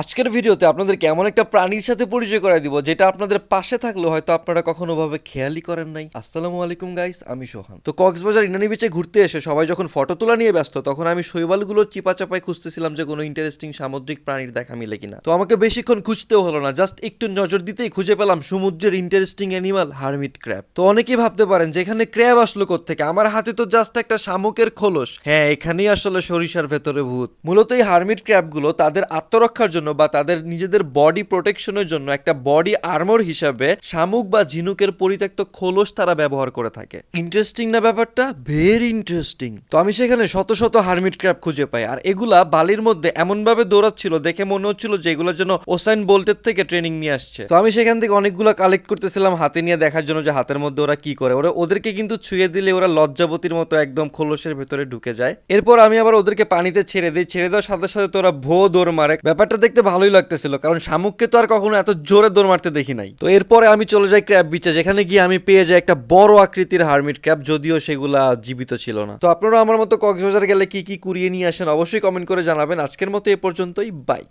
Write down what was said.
আজকের ভিডিওতে আপনাদেরকে এমন একটা প্রাণীর সাথে পরিচয় করাই দিব, যেটা আপনাদের পাশে থাকলে হয়তো আপনারা কখনো ভাবে খেয়ালই করেন নাই। আসসালামু আলাইকুম গাইস আমি সোহান। তো কক্সবাজার ইনানি বিচে ঘুরতে এসে সবাই যখন ফটো তোলা নিয়ে ব্যস্ত, তখন আমি শৈবালগুলোর চিপা চাপায় খুঁজতেছিলাম যে কোনো ইন্টারেস্টিং সামুদ্রিক প্রাণীর দেখা মিলে কিনা। তো আমাকে বেশিক্ষণ খুঁজতেও হলো না জাস্ট একটু নজর দিতেই খুঁজে পেলাম সমুদ্রের ইন্টারেস্টিং অ্যানিমাল হারমিট ক্র্যাব তো অনেকেই ভাবতে পারেন যে এখানে ক্র্যাব আসলো থেকে আমার হাতে তো জাস্ট একটা শামুকের খোলস। হ্যাঁ এখানেই আসলে সরিষার ভেতরে ভূত। মূলত এই হারমিট ক্র্যাবগুলো তাদের আত্মরক্ষার জন্য বা তাদের নিজেদের বডি প্রোটেকশনের জন্য একটা বডি আর্মর হিসাবে শামুক বা ঝিনুকের পরিত্যক্ত খোলস তারা ব্যবহার করে থাকে। ইন্টারেস্টিং না ব্যাপারটা? ভেরি ইন্টারেস্টিং তো আমি সেখানে শত শত হারমিট ক্র্যাব খুঁজে পাই। আর এগুলা বালির মধ্যে এমনভাবে দৌড়াচ্ছিল, দেখে মনে হচ্ছিল যে এগুলোর জন্য ওসাইন বোল্টের থেকে ট্রেনিং নিয়ে আসছে। তো আমি সেখান থেকে অনেকগুলো কালেক্ট করতেছিলাম হাতে নিয়ে দেখার জন্য যে হাতের মধ্যে ওরা কি করে। ওরা ওদেরকে কিন্তু ছুঁয়ে দিলে ওরা লজ্জাবতীর মতো একদম খোলসের ভেতরে ঢুকে যায়। এরপর আমি আবার ওদেরকে পানিতে ছেড়ে দিই। ছেড়ে দেওয়ার সাথে সাথে তো ওরা ভো দৌড় মারে। ব্যাপারটা দেখতে ভালোই লাগতেছিল, কারণ শামুককে তো আর কখনো এত জোরে দৌড় মারতে দেখি নাই। তো এরপরে আমি চলে যাই ক্র্যাব বিচে যেখানে গিয়ে আমি পেয়ে যাই একটা বড় আকৃতির হারমিট ক্র্যাব, যদিও সেগুলা জীবিত ছিল না। তো আপনারা আমার মতো কক্সবাজার গেলে কি কি কুড়িয়ে নিয়ে আসেন, অবশ্যই কমেন্ট করে জানাবেন। আজকের মতো এ পর্যন্তই বাই